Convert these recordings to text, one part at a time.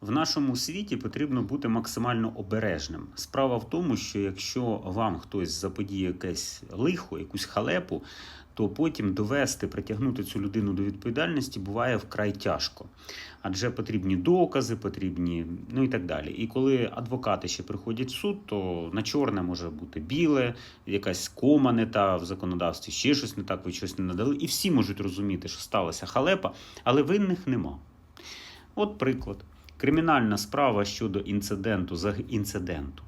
В нашому світі потрібно бути максимально обережним. Справа в тому, що якщо вам хтось заподіє якесь лихо, якусь халепу, то потім довести, притягнути цю людину до відповідальності буває вкрай тяжко. Адже потрібні докази, потрібні, ну і так далі. І коли адвокати ще приходять в суд, то на чорне може бути біле, якась кома не та в законодавстві, ще щось не так, ви щось не надали. І всі можуть розуміти, що сталася халепа, але винних нема. От приклад. Кримінальна справа щодо інциденту, інциденту.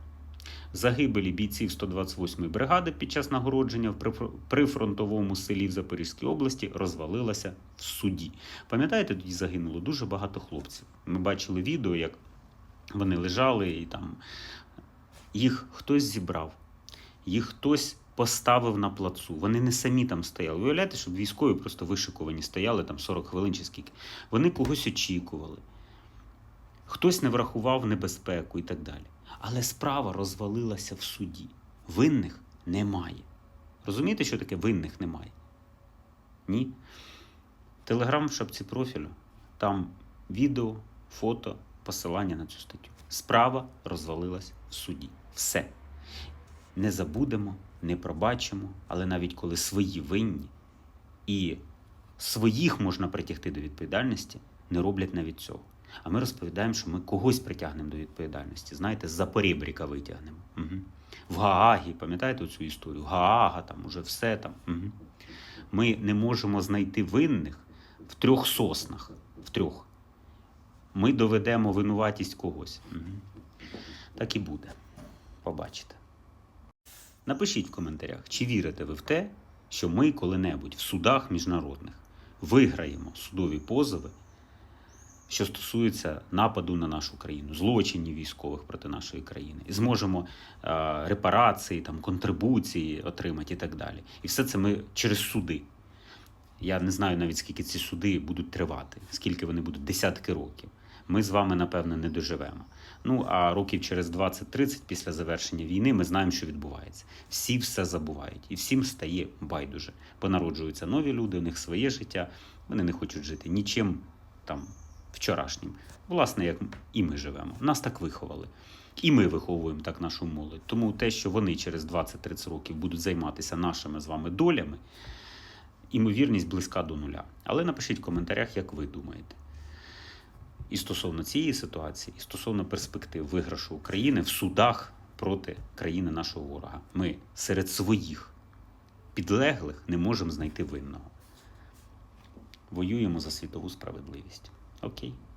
Загибелі бійців 128-ї бригади під час нагородження в прифр- прифронтовому селі в Запорізькій області розвалилася в суді. Пам'ятаєте, тоді загинуло дуже багато хлопців. Ми бачили відео, як вони лежали і там їх хтось зібрав, їх хтось поставив на плацу. Вони не самі там стояли. Уявляєте, щоб військові просто вишикувані стояли там 40 хвилин чи скільки. Вони когось очікували. Хтось не врахував небезпеку і так далі. Але справа розвалилася в суді. Винних немає. Розумієте, що таке винних немає? Ні. Телеграм в шапці профілю. Там відео, фото, посилання на цю статтю. Справа розвалилась в суді. Все. Не забудемо, не пробачимо, але навіть коли свої винні і своїх можна притягти до відповідальності, не роблять навіть цього. А ми розповідаємо, що ми когось притягнемо до відповідальності. Знаєте, з-за порібріка витягнемо. Угу. В Гаагі, пам'ятаєте цю історію? Гаага, там уже все там. Угу. Ми не можемо знайти винних в трьох соснах. В трьох. Ми доведемо винуватість когось. Угу. Так і буде. Побачите. Напишіть в коментарях, чи вірите ви в те, що ми коли-небудь в судах міжнародних виграємо судові позови що стосується нападу на нашу країну, злочинів військових проти нашої країни, і зможемо е, репарації, там, контрибуції отримати і так далі. І все це ми через суди. Я не знаю навіть скільки ці суди будуть тривати, скільки вони будуть десятки років. Ми з вами, напевно, не доживемо. Ну а років через 20-30 після завершення війни ми знаємо, що відбувається. Всі все забувають, і всім стає байдуже. Понароджуються нові люди, у них своє життя. Вони не хочуть жити нічим там вчорашнім. Власне, як і ми живемо. Нас так виховали. І ми виховуємо так нашу молодь. Тому те, що вони через 20-30 років будуть займатися нашими з вами долями, імовірність близька до нуля. Але напишіть в коментарях, як ви думаєте. І стосовно цієї ситуації, і стосовно перспектив виграшу України в судах проти країни нашого ворога. Ми серед своїх підлеглих не можемо знайти винного. Воюємо за світову справедливість. Ok.